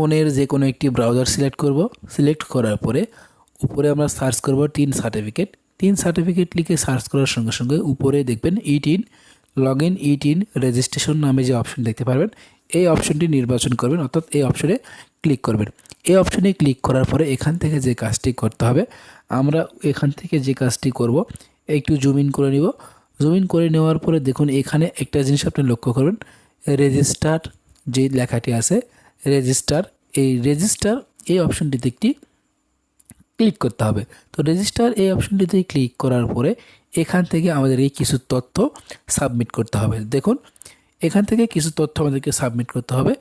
ফোনের যে কোনো একটি ব্রাউজার সিলেক্ট করব। সিলেক্ট করার পরে উপরে আমরা সার্চ করব তিন সার্টিফিকেট তিন সার্টিফিকেট লিখে সার্চ করার সঙ্গে সঙ্গে উপরে দেখবেন ETIN log in ETIN registration নামে যে অপশন দেখতে পারবেন, এই অপশনটি নির্বাচন করবেন, অর্থাৎ এই অপশনে ক্লিক করবেন। এই অপশনে ক্লিক করার পরে এখান থেকে যে কাজটি করতে হবে, আমরা এখান থেকে যে কাজটি করব, একটু জুম ইন করে নিব। জুম ইন করে নেওয়ার পরে দেখুন এখানে একটা জিনিস আপনি লক্ষ্য করবেন রেজিস্টার যে লেখাটি আছে রেজিস্টার এই রেজিস্টার এই অপশনটিতে একটি ক্লিক করতে হবে। তো রেজিস্টার এই অপশনটিতে ক্লিক করার পরে এখান থেকে আমাদের এই কিছু তথ্য সাবমিট করতে হবে। দেখুন, এখান থেকে কিছু তথ্য আমাদেরকে সাবমিট করতে হবে।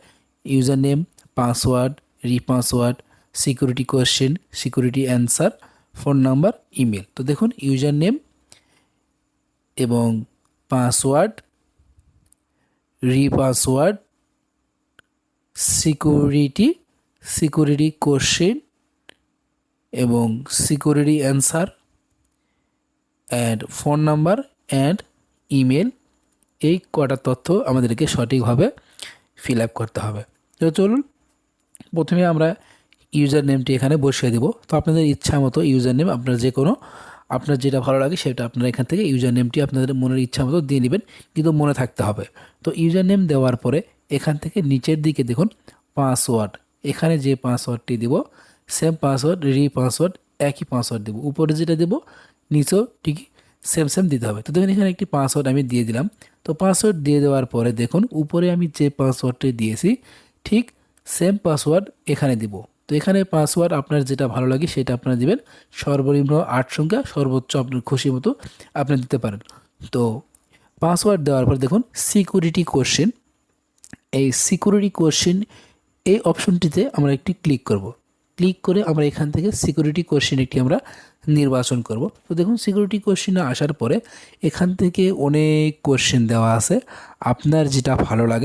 User name password repassword security question security answer phone number email তো দেখুন ইউজার নেম এবং password repassword security security question এবং security answer and phone number and email, এই কটা তথ্য আমাদেরকে সঠিকভাবে ফিল আপ করতে হবে। তো চলুন, প্রথমে আমরা ইউজার নেমটি এখানে বসিয়ে দেব। তো আপনাদের ইচ্ছা মতো ইউজার নেম, আপনার যে কোনো, আপনার যেটা ভালো লাগে সেটা আপনারা এখান থেকে ইউজার নেমটি আপনাদের মনের ইচ্ছা মতো দিয়ে নেবেন, কিন্তু মনে থাকতে হবে। তো ইউজার নেম দেওয়ার পরে এখান থেকে নিচের দিকে দেখুন পাসওয়ার্ড এখানে যে পাসওয়ার্ডটি দেব সেম পাসওয়ার্ড রি পাসওয়ার্ড একই পাসওয়ার্ড দেবো। উপরে যেটা দেবো, নিচেও ঠিকই সেম সেম দিতে হবে। তো দেখুন এখানে একটি পাসওয়ার্ড আমি দিয়ে দিলাম। তো পাসওয়ার্ড দিয়ে দেওয়ার পরে দেখুন উপরে আমি যে পাসওয়ার্ডটি দিয়েছি, ঠিক সেম পাসওয়ার্ড এখানে দিব। তো এখানে পাসওয়ার্ড আপনার যেটা ভালো লাগে সেটা আপনারা দিবেন। সর্বনিম্ন আট সংখ্যা, সর্বোচ্চ আপনার খুশি মতো আপনি দিতে পারেন। তো পাসওয়ার্ড দেওয়ার পর দেখুন সিকিউরিটি কোশ্চেন এই সিকিউরিটি কোশ্চেন এই অপশনটিতে আমরা একটি ক্লিক করব। ক্লিক করে আমরা এখান থেকে সিকিউরিটি কোশ্চেন একটি আমরা নির্বাচন করব। তো দেখুন সিকিউরিটি কোয়েশ্চেনে আসার পরে এখান থেকে অনেক কোয়েশ্চেন দেওয়া আছে। আপনার যেটা ভালো লাগে